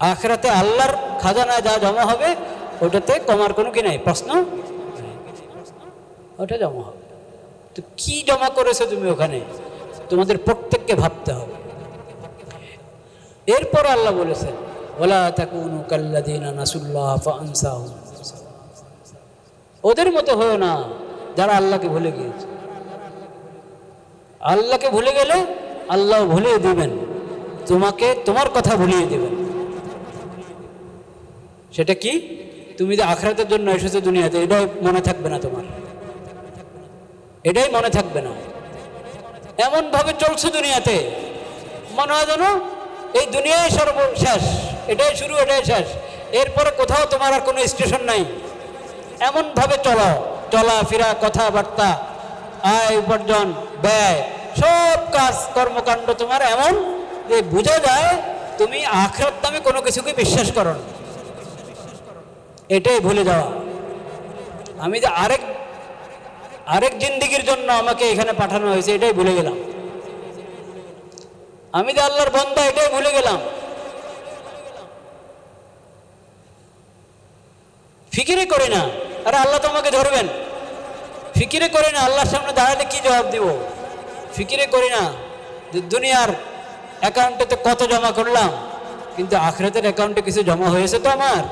আখরাতে আল্লাহর খাজানায় যা জমা হবে, ওটাতে কমার কোনো কি নাই, প্রশ্ন? ওটা জমা হবে। তো কি জমা করেছ তুমি ওখানে? তোমাদের প্রত্যেককে ভাবতে হবে। এরপর আল্লাহ বলেছেন ওলা তাকুনু কাল্লাদিনা নাসুল্লাহ ফানসাহুম। ওদের মতো হয়েও না, যারা আল্লাহকে ভুলে গিয়েছে। আল্লাহকে ভুলে গেলে আল্লাহ ভুলিয়ে দিবেন। তোমাকে তোমার কথা ভুলিয়ে দেবেন। সেটা কি? তুমি যে আখরাতের জন্য এসেছ দুনিয়াতে এটাই মনে থাকবে না তোমার। এটাই মনে থাকবে না। এমন ভাবে চলছে দুনিয়াতে। মনে হয় যেন এই দুনিয়ায় সর্বশেষ, এটাই শুরু, এটাই শেষ। এরপরে কোথাও তোমার আর কোনো স্টেশন নাই। এমনভাবে চলো, চলাফেরা, কথাবার্তা, আয় উপার্জন, ব্যয়, সব কাজ, কর্মকাণ্ড তোমার এমন যে বোঝা যায় তুমি আখরাত দামে কোনো কিছুকে বিশ্বাস করো না। এটাই ভুলে যাওয়া। আমি যে আরেক আরেক জিন্দিগির জন্য আমাকে এখানে পাঠানো হয়েছে, এটাই ভুলে গেলাম। আমি যে আল্লাহর বন্ধা এটাই ভুলে গেলাম। ফিকিরে করি না। আরে আল্লাহ তোমাকে ধরবেন। ফিকিরে করি না, আল্লাহর সামনে দাঁড়ালে কি জবাব দিব? ফিকিরে করি না। যে দুনিয়ার অ্যাকাউন্টেতে কত জমা করলাম, কিন্তু আখরাতের অ্যাকাউন্টে কিছু জমা হয়েছে তো আমার?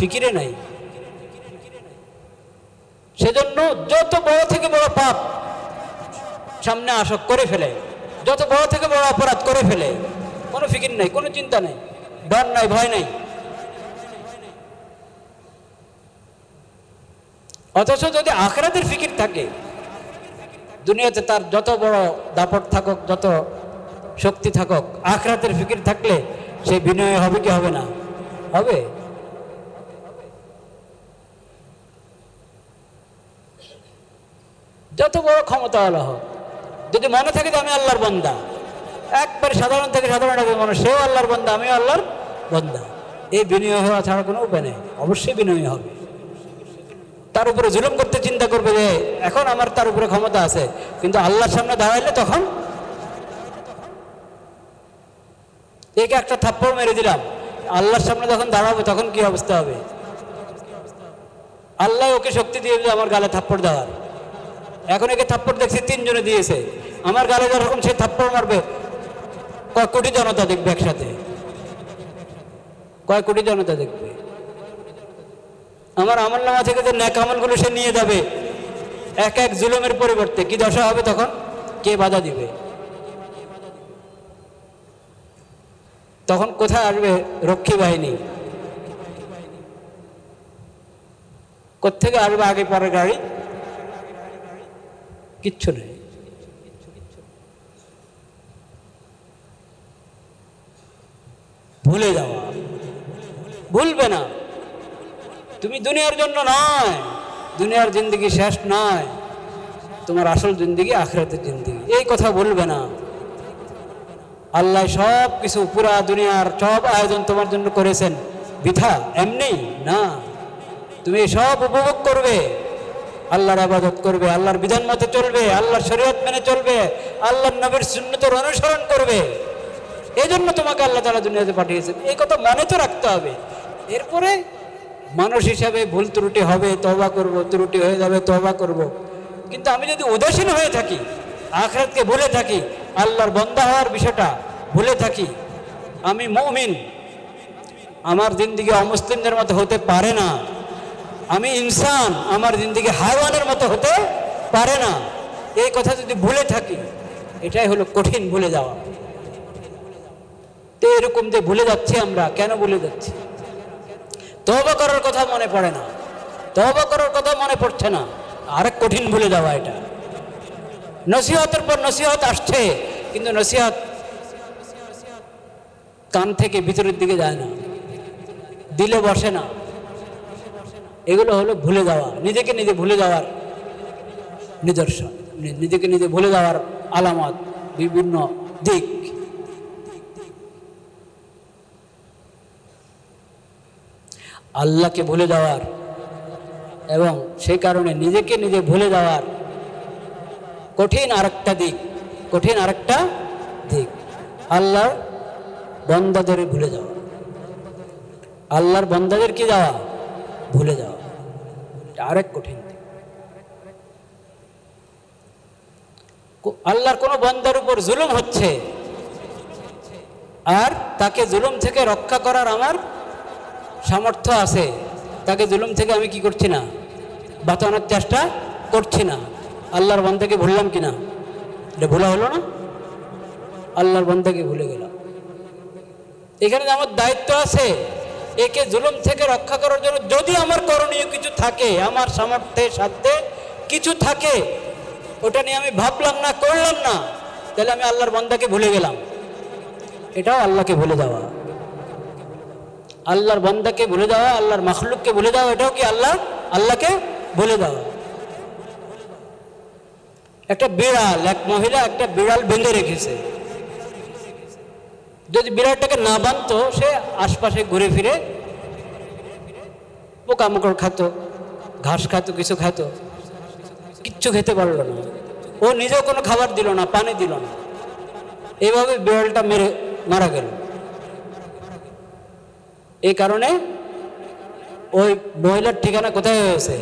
ফিকিরে নাই। সেজন্য যত বড় থেকে বড় পাপ সামনে আসক, করে ফেলে। যত বড় থেকে বড় অপরাধ, করে ফেলে। কোনো ফিকির নাই, কোনো চিন্তা নেই। ডর নাই, ভয় নাই। অথচ যদি আখরাতের ফিকির থাকে, দুনিয়াতে তার যত বড় দাপট থাকুক, যত শক্তি থাকুক, আখরাতের ফিকির থাকলে সে বিনয় হবে কি হবে না? হবে। যত বড় ক্ষমতাওয়ালা হোক, যদি মনে থাকে যে আমি আল্লাহর বন্দা, একবারে সাধারণ থেকে সাধারণ একজন মানুষ, সেও আল্লাহর বন্দা, আমিও আল্লাহর বন্দা। এই বিনয় হওয়া ছাড়া কোনো উপায় নেই, অবশ্যই বিনয় হবে। তার উপরে জুলুম করতে চিন্তা করবে যে, এখন আমার তার উপরে ক্ষমতা আছে, কিন্তু আল্লাহর সামনে দাঁড়াইলে তখন একে একটা থাপ্পড় মেরে দিলাম। আল্লাহর সামনে যখন দাঁড়াবো, তখন কি অবস্থা হবে? আল্লাহ ওকে শক্তি দিয়ে দিল আমার গালে থাপ্পড় দেওয়ার। এখন একে থাপ্পড় দেখছি, তিনজনে দিয়েছে। আমার গালে যখন সে থাপ্পড় মারবে, কয় কোটি জনতা দেখবে একসাথে। কয় কোটি জনতা দেখবে। আমার আমল নামা থেকে যে ন্যাক আমলগুলো সে নিয়ে যাবে, এক এক জুলুমের পরিবর্তে কি দশা হবে তখন? কে বাধা দিবে? তখন কোথায় আসবে রক্ষী বাহিনী? কোথেকে আসবে আগে পরে গাড়ি? কিচ্ছু নেই। ভুলে যাওয়া। ভুলবে না। তুমি দুনিয়ার জন্য নয়। দুনিয়ার জিন্দগি শেষ নয়। তোমার আসল জিন্দগি আখরাতের জিন্দগি। এই কথা বলবে না। আল্লাহ সব কিছু পুরা দুনিয়ার সব আয়োজন তোমার জন্য করেছেন। বৃথা, এমনি না। তুমি সব উপভোগ করবে। আল্লাহর আবাদত করবে, আল্লাহর বিধান মতে চলবে, আল্লাহর শরীয়ত মেনে চলবে, আল্লাহর নবীর সুন্নতর অনুসরণ করবে। এই জন্য তোমাকে আল্লাহ তালা দুনিয়াতে পাঠিয়েছেন। এই কথা মনে তো রাখতে হবে। এরপরে মানুষ হিসাবে ভুল ত্রুটি হবে তবা করব, ত্রুটি হয়ে যাবে তবা করব। কিন্তু আমি যদি উদাসীন হয়ে থাকি, আখরাতকে ভুলে থাকি, আল্লাহর বন্ধা হওয়ার বিষয়টা ভুলে থাকি, আমি মমিন। আমার দিন দিকে অমুসলিমদের মতো হতে পারে না। আমি ইনসান, আমার জিন্দিগি হাইওয়ানের মতো হতে পারে না। এই কথা যদি ভুলে থাকি, এটাই হলো কঠিন ভুলে যাওয়া। তো এরকম যে ভুলে যাচ্ছি আমরা, কেন ভুলে যাচ্ছি? তবা করার কথা মনে পড়ে না। তবা করার কথা মনে পড়ছে না। আরেক কঠিন ভুলে যাওয়া এটা। নসিহতের পর নসিহত আসছে, কিন্তু নসিহত কান থেকে ভিতরের দিকে যায় না। দিলে বসে না। এগুলো হলো ভুলে যাওয়া নিজেকে নিজে ভুলে যাওয়ার নিদর্শন নিজেকে নিজে ভুলে যাওয়ার আলামত, বিভিন্ন দিক। আল্লাহকে ভুলে যাওয়ার এবং সেই কারণে নিজেকে নিজে ভুলে যাওয়ার কঠিন আরেকটা দিক, কঠিন আরেকটা দিক। আল্লাহর বন্দাদের ভুলে যাওয়া। আল্লাহর বন্দাদের কি যাওয়া? ভুলে যাওয়া আরেক কঠিন। আল্লাহর কোনো বন্দার উপর জুলুম হচ্ছে। আর তাকে জুলুম থেকে রক্ষা করার আমার সামর্থ্য আছে। তাকে জুলুম থেকে আমি কি করছি না? বাঁচানোর চেষ্টা করছি না। আল্লাহর বন্দাকে ভুললাম কি না? এটা ভুলা হলো না? আল্লাহর বন্দাকে ভুলে গেলাম। এখানে আমার দায়িত্ব আছে একে জুলুম থেকে রক্ষা করার জন্য যদি আমার করণীয় কিছু থাকে, আমার সামর্থ্যে সাধ্যে কিছু থাকে, ওটা নিয়ে আমি ভাবলাম না, করলাম না, তাহলে আমি আল্লাহর বন্দাকে ভুলে গেলাম। এটাও আল্লাহকে ভুলে যাওয়া। আল্লাহর বন্দাকে ভুলে যাওয়া, আল্লাহর মখলুককে ভুলে যাওয়া, এটাও কি আল্লাহ? আল্লাহকে ভুলে যাওয়া। একটা বিড়াল, এক মহিলা একটা বিড়াল বেঁধে রেখেছে। যদি বিড়ালটাকে না বাঁধতো, সে আশপাশে ঘুরে ফিরে পোকামাকড় খাতো, ঘাস খাতো, কিছু খাতো, কিচ্ছু খেতে পারল না। ও নিজেও কোনো খাবার দিল না, পানি দিল না। এইভাবে বিড়ালটা মেরে, মারা গেল। এই কারণে ওই মহিলার ঠিকানা কোথায় হয়েছে?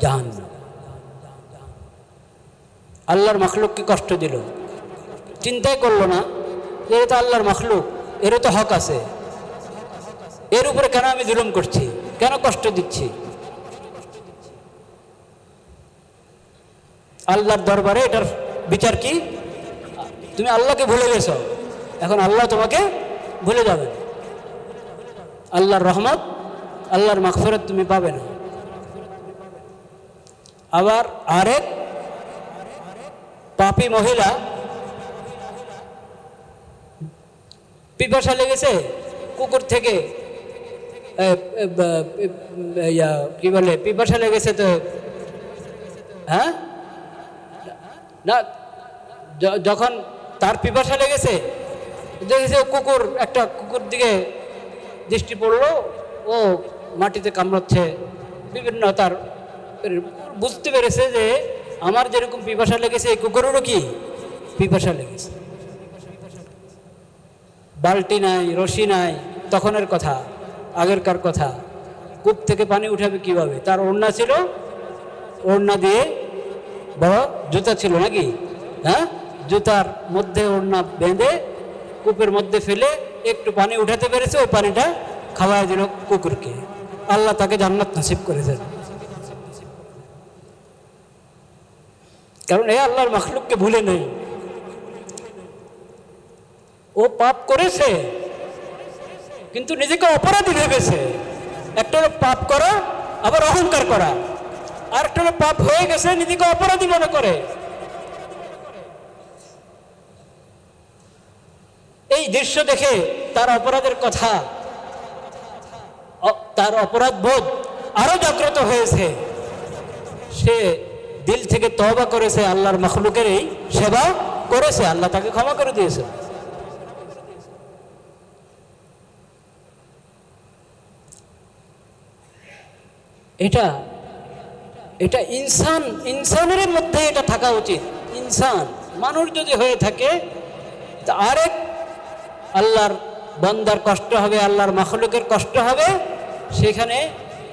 জাহান আল্লাহর মখলুককে কষ্ট দিল। চিন্তাই করল না। এটা তো আল্লাহর মখলুক, এরও তো হক আছে। এর উপরে কেন আমি জুলুম করছি? কেন কষ্ট দিচ্ছি? আল্লাহর দরবারে এটার বিচার কি? তুমি আল্লাহকে ভুলে গেছো। এখন আল্লাহ তোমাকে ভুলে যাবে। আল্লাহর রহমত, আল্লাহর মাগফিরাত তুমি পাবে না। আবার আরেক পাপি মহিলা পিপাসা লেগেছে? কুকুর থেকে ইয়া, কি বলে পিপাসা লেগেছে তো? হ্যাঁ? না যখন তার পিপাসা লেগেছে দেখেছে কুকুর একটা কুকুর দিকে দৃষ্টি পড়ল ও মাটিতে কামড়াচ্ছে। বিভিন্ন তার বুঝতে পেরেছে যে আমার যেরকম পিপাসা লেগেছে এই কুকুরেরও কি পিপাসা লেগেছে? বালতি নাই, রশি নাই, তখনের কথা, আগেরকার কথা। কূপ থেকে পানি উঠাবে কীভাবে? তার ওড়না ছিল, ওড়না দিয়ে বড় জুতা ছিল নাকি? হ্যাঁ? জুতার মধ্যে ওড়না বেঁধে কূপের মধ্যে ফেলে একটু পানি উঠাতে পেরেছে ওই পানিটা খাওয়াই দিল কুকুরকে। আল্লাহ তাকে জান্নাত নসিব করেছেন। কারণ এ আল্লাহর মখলুককে ভুলে নেই। ও পাপ করেছে, কিন্তু নিজেকে অপরাধী ভেবেছে। একটা হলো পাপ করা, আবার অহংকার করা। আর একটা হলো পাপ হয়ে গেছে, নিজেকে অপরাধী মনে করে। এই দৃশ্য দেখে তার অপরাধের কথা তার অপরাধ বোধ আরও জাগ্রত হয়েছে। সে দিল থেকে তহবা করেছে, আল্লাহর মখলুকের এই সেবা করেছে, আল্লাহ তাকে ক্ষমা করে দিয়েছে। এটা এটা ইনসান, ইনসানের মধ্যে এটা থাকা উচিত। ইনসান, মানুষ যদি হয়ে থাকে, তা আরেক আল্লাহর বন্দার কষ্ট হবে, আল্লাহর মাখলুকের কষ্ট হবে, সেখানে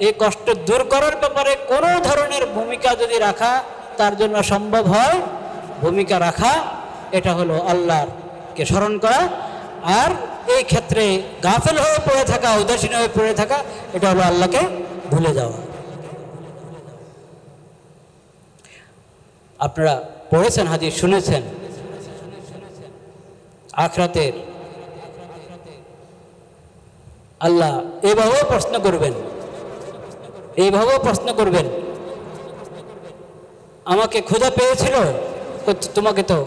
এই কষ্ট দূর করার ব্যাপারে কোনো ধরনের ভূমিকা যদি রাখা তার জন্য সম্ভব হয়, ভূমিকা রাখা, এটা হলো আল্লাহরকে স্মরণ করা। আর এই ক্ষেত্রে গাফেল হয়ে পড়ে থাকা, উদাসীন হয়ে পড়ে থাকা, এটা হলো আল্লাহকে ভুলে যাওয়া। আপনারা পড়েছেন হাদিস, শুনেছেন? আখরাতের। আল্লাহ এভাবেও প্রশ্ন করবেন। এইভাবেও প্রশ্ন করবেন। আমাকে ক্ষুধা পেয়েছিল? তোমাকে তো,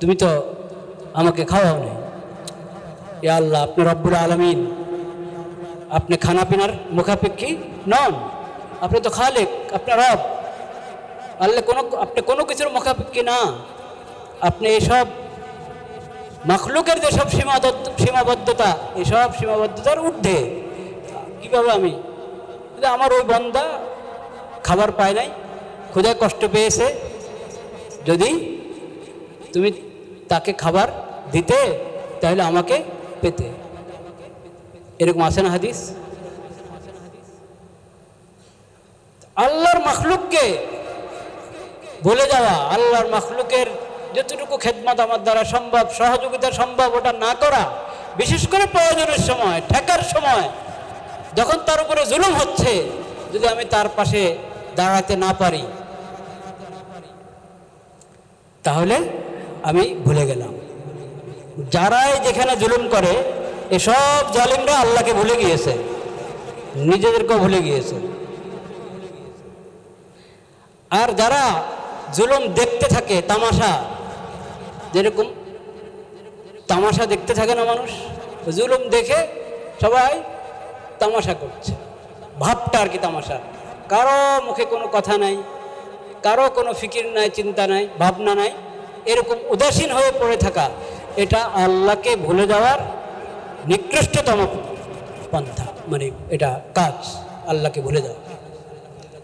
তুমি তো আমাকে খাওয়াও নেই। এ আল্লাহ, আপনি রব্বুল আলমিন, আপনি খানা পিনার মুখাপেক্ষী নন। আপনি তো খালেক, আপনার রব। আল্লাহ কোনো, আপনি কোনো কিছুর মুখাপেক্ষী না। আপনি এসব মখলুকের যেসব সীমাবদ্ধ, সীমাবদ্ধতা এসব সীমাবদ্ধতার ঊর্ধ্বে। কীভাবে আমি? আমার ওই বন্দা খাবার পায় নাই, ক্ষুধায় কষ্ট পেয়েছে। যদি তুমি তাকে খাবার দিতে, তাহলে আমাকে পেতে। এরকম আছে না হাদিস? আল্লাহর মখলুককে বলে যাওয়া। আল্লাহর মখলুকের যতটুকু খেদমত আমার দ্বারা সম্ভব, সহযোগিতা সম্ভব ওটা না করা, বিশেষ করে প্রয়োজনের সময়, ঠেকার সময়, যখন তার উপরে জুলুম হচ্ছে, যদি আমি তার পাশে দাঁড়াতে না পারি, তাহলে আমি ভুলে গেলাম। যারাই যেখানে জুলুম করে, এসব জালিমরা আল্লাহকে ভুলে গিয়েছে। নিজেদেরকেও ভুলে গিয়েছে। আর যারা জুলুম দেখতে থাকে, তামাশা। যেরকম তামাশা দেখতে থাকে না মানুষ? জুলুম দেখে সবাই তামাশা করছে। ভাবটা আর কি তামাশা। কারও মুখে কোনো কথা নাই, কারও কোনো ফিকির নাই, চিন্তা নাই, ভাবনা নাই, এরকম উদাসীন হয়ে পড়ে থাকা, এটা আল্লাহকে ভুলে যাওয়ার নিকৃষ্টতম পন্থা। মানে এটা কাজ, আল্লাহকে ভুলে যাওয়া।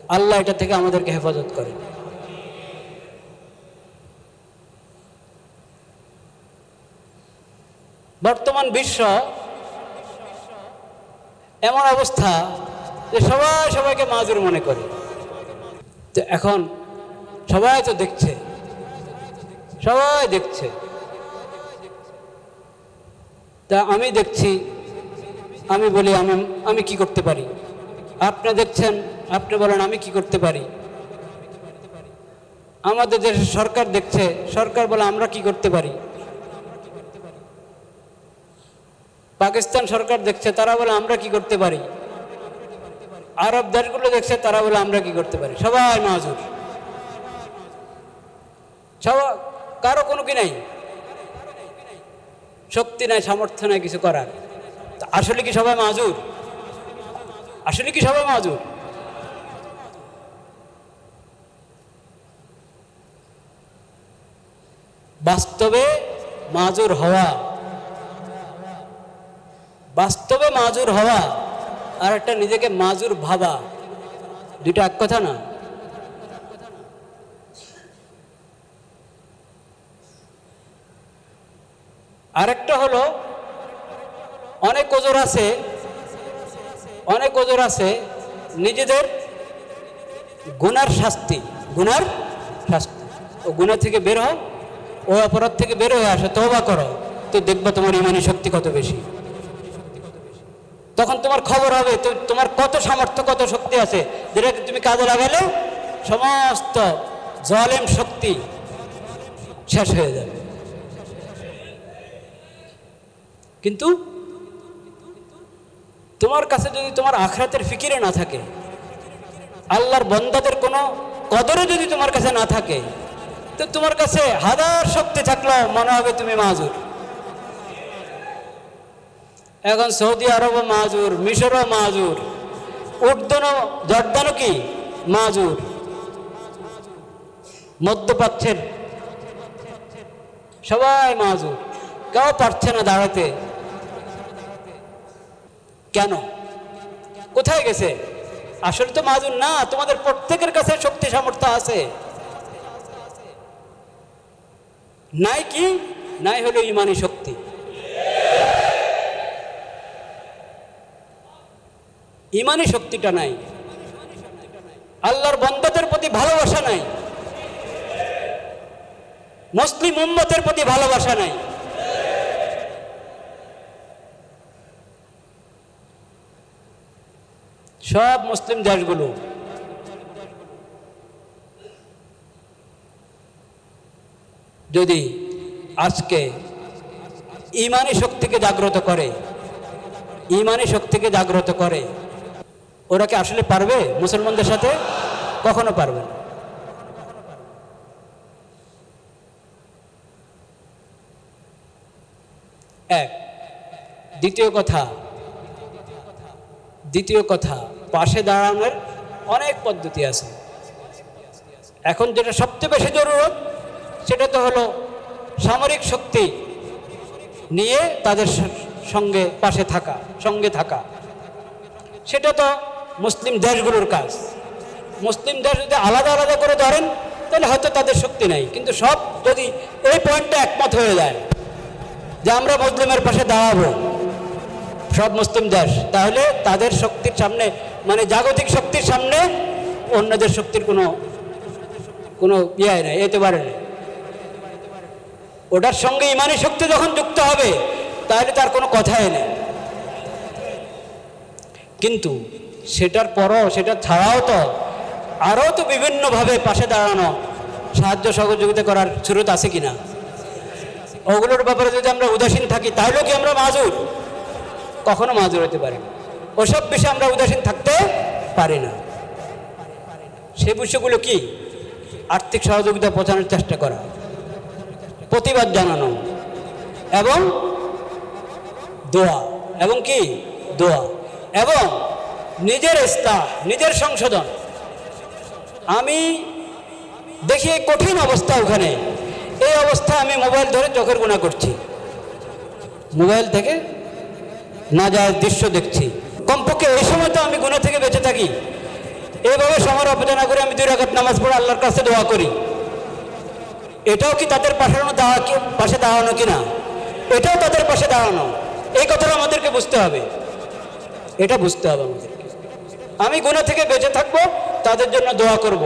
আল্লাহ এটা থেকে আমাদেরকে হেফাজত করে। বর্তমান বিশ্ব এমন অবস্থা যে সবাই সবাইকে মাজুর মনে করে। তো এখন সবাই তো দেখছে। সবাই দেখছে। তা আমি দেখছি, আমি বলি, আমি আমি কি করতে পারি? আপনি দেখছেন, আপনি বলেন, আমি কি করতে পারি? আমাদের দেশের সরকার দেখছে, সরকার বলে আমরা কি করতে পারি? পাকিস্তান সরকার দেখছে, তারা বলে, আমরা কি করতে পারি? আরব দেশগুলো দেখছে, তারা বলে, আমরা কি করতে পারি? সবাই সবাই কারও কোনো কি নাই? শক্তি নাই, সামর্থ্য নাই কিছু করার। আসলে কি সবাই মাজুর? আসলে কি সবাই মাজুর? বাস্তবে মাজুর হওয়া বাস্তবে মাজুর হওয়া আর একটা নিজেকে মাজুর ভাবা। দুটো এক কথা না? আরেকটা হলো, অনেক ওজোর আছে, অনেক ওজোর আছে নিজেদের গুনার শাস্তি। গুনার শাস্তি। ও গুণা থেকে বের হও, ও অপরাধ থেকে বের হয়ে আসো তবা করো, তো দেখবা তোমার ইমানি শক্তি কত বেশি। তখন তোমার খবর হবে তোমার কত সামর্থ্য, কত শক্তি আছে। যেটাকে তুমি কাজে লাগালে সমস্ত জলেম শক্তি শেষ হয়ে যাবে। কিন্তু তোমার কাছে যদি তোমার আখরাতের ফিকিরে না থাকে, আল্লাহর বন্দাদের কোনো কদরে যদি তোমার কাছে না থাকে, তো তোমার কাছে হাজার শক্তি থাকলেও মনে হবে তুমি মাজুর। এখন সৌদি আরবও মাজুর মিশরও মাজুর উর্দনও জর্দানও কি? মাজুর। মধ্যপ্রাচ্যের। সবাই মাজুর। কেউ পারছে না দাঁড়াতে। কেন? কোথায় গেছে? আসলে তো মাজুর না, তোমাদের প্রত্যেকের কাছে শক্তি সামর্থ্য আছে। নাই কি? নাই হলো ইমানি শক্তি। ইমানি শক্তিটা নাই। আল্লাহর বন্দাদের প্রতি ভালোবাসা নাই। মুসলিম উম্মতের প্রতি ভালোবাসা নাই। সব মুসলিম দেশগুলো। যদি আজকে ইমানি শক্তিকে জাগ্রত করে, ইমানি শক্তিকে জাগ্রত করে ওরা কি আসলে পারবে মুসলমানদের সাথে? কখনো পারবে না। এক। দ্বিতীয় কথা দ্বিতীয় কথা, পাশে দাঁড়ানোর অনেক পদ্ধতি আছে। এখন যেটা সবচেয়ে বেশি জরুরত, সেটা তো হলো সামরিক শক্তি নিয়ে তাদের সঙ্গে পাশে থাকা, সঙ্গে থাকা। সেটা তো মুসলিম দেশগুলোর কাজ। মুসলিম দেশ যদি আলাদা আলাদা করে ধরেন, তাহলে হয়তো তাদের শক্তি নেই। কিন্তু সব যদি এই পয়েন্টটা একমত হয়ে যায় যে আমরা মুসলিমের পাশে দাঁড়াবো, সব মুসলিম দেশ, তাহলে তাদের শক্তির সামনে মানে জাগতিক শক্তির সামনে অন্যদের শক্তির কোনো কোনো ইয়ে নেই এতে পারে নেই। ওটার সঙ্গে ইমানি শক্তি যখন যুক্ত হবে, তাহলে তার কোনো কথাই নেই। কিন্তু সেটার পরও সেটা ছাড়াও তো আরও তো বিভিন্নভাবে পাশে দাঁড়ানো সাহায্য সহযোগিতা করার সুরত আছে কি না ওগুলোর ব্যাপারে যদি আমরা উদাসীন থাকি তাহলেও কি আমরা মাজুর? কখনো মাজুর হতে পারি ওসব বিষয়ে আমরা উদাসীন থাকতে পারি না। সেই বিষয়গুলো কি? আর্থিক সহযোগিতা পৌঁছানোর চেষ্টা করা, প্রতিবাদ জানানো, এবং দোয়া, এবং কি? দোয়া, এবং নিজের ইস্তা নিজের সংশোধন। আমি দেখি এই কঠিন অবস্থা ওখানে। এই অবস্থা আমি মোবাইল ধরে চোখের গুণা করছি। মোবাইল থেকে না যায় দৃশ্য দেখছি। কমপক্ষে এই সময় তো আমি গুণা থেকে বেঁচে থাকি। এইভাবে সময় অপচনা করে আমি দুই রাখাত নামাজ পড়ে আল্লাহর কাছে দোয়া করি। এটাও কি তাদের পাশানো দাঁড়া কি, পাশে দাঁড়ানো কি না? এটাও তাদের পাশে দাঁড়ানো। এই কথাটা আমাদেরকে বুঝতে হবে। এটা বুঝতে হবে আমাদেরকে আমি গুণা থেকে বেঁচে থাকব, তাদের জন্য দোয়া করব।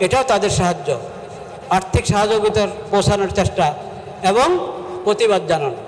এটাও তাদের সাহায্য আর্থিক সহযোগিতার পৌঁছানোর চেষ্টা এবং প্রতিবাদ জানানো